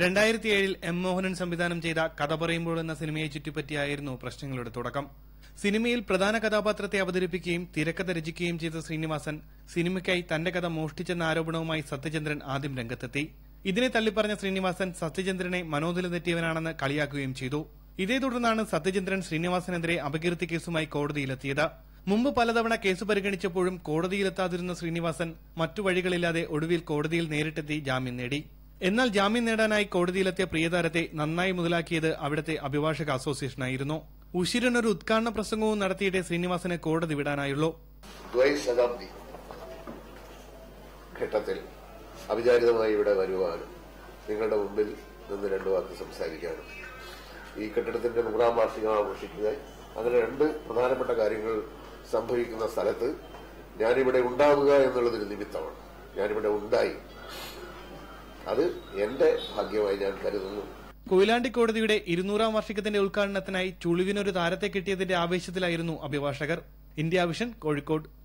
രണ്ടായിരത്തി ഏഴിൽ എം മോഹനൻ സംവിധാനം ചെയ്ത കഥ പറയുമ്പോൾ എന്ന സിനിമയെ ചുറ്റിപ്പറ്റിയായിരുന്നു പ്രശ്നങ്ങളുടെ തുടക്കം. സിനിമയിൽ പ്രധാന കഥാപാത്രത്തെ അവതരിപ്പിക്കുകയും തിരക്കഥ രചിക്കുകയും ചെയ്ത ശ്രീനിവാസൻ സിനിമയ്ക്കായി തന്റെ കഥ മോഷ്ടിച്ചെന്ന ആരോപണവുമായി സത്യചന്ദ്രൻ ആദ്യം രംഗത്തെത്തി. ഇതിനെ തള്ളിപ്പറഞ്ഞ ശ്രീനിവാസൻ സത്യചന്ദ്രനെ മനോനില തെറ്റിയവനാണെന്ന് കളിയാക്കുകയും ചെയ്തു. ഇതേ തുടർന്നാണ് സത്യചന്ദ്രൻ ശ്രീനിവാസനെതിരെ അപകീർത്തി കേസുമായി കോടതിയിലെത്തിയത്. മുമ്പ് പലതവണ കേസ് പരിഗണിച്ചപ്പോഴും കോടതിയിലെത്താതിരുന്ന ശ്രീനിവാസൻ മറ്റു വഴികളില്ലാതെ ഒടുവിൽ കോടതിയിൽ നേരിട്ടെത്തി ജാമ്യം നേടി. എന്നാൽ ജാമ്യം നേടാനായി കോടതിയിലെത്തിയ പ്രിയതാരത്തെ നന്നായി മുതലാക്കിയത് അവിടത്തെ അഭിഭാഷക അസോസിയേഷനായിരുന്നു. ഉശിരനൊരു ഉദ്ഘാടന പ്രസംഗവും നടത്തിയിട്ടേ ശ്രീനിവാസനെ കോടതി വിടാനായുള്ളൂ. ദ്വൈശതാബ്ദി ഘട്ടത്തിൽ അവിചാരിതമായി ഇവിടെ വരുവാനും നിങ്ങളുടെ മുമ്പിൽ നിന്ന് രണ്ടു വാക്ക് സംസാരിക്കാനും. ഈ കെട്ടിടത്തിന്റെ നൂറാം വാർഷികം ആഘോഷിക്കുക അങ്ങനെ രണ്ട് പ്രധാനപ്പെട്ട കാര്യങ്ങൾ സംഭവിക്കുന്ന സ്ഥലത്ത് ഞാനിവിടെ ഉണ്ടാവുക എന്നുള്ളതൊരു നിമിത്തമാണ്. ഞാനിവിടെ ഉണ്ടായി. എന്റെ ഭാഗ്യമായി ഞാൻ കരുതുന്നു. കൊയിലാണ്ടി കോടതിയുടെ ഇരുന്നൂറാം വാർഷികത്തിന്റെ ഉദ്ഘാടനത്തിനായി ചുളിവിനൊരു താരത്തെ കിട്ടിയതിന്റെ ആവേശത്തിലായിരുന്നു അഭിഭാഷകർ. India Vision Kozhikode.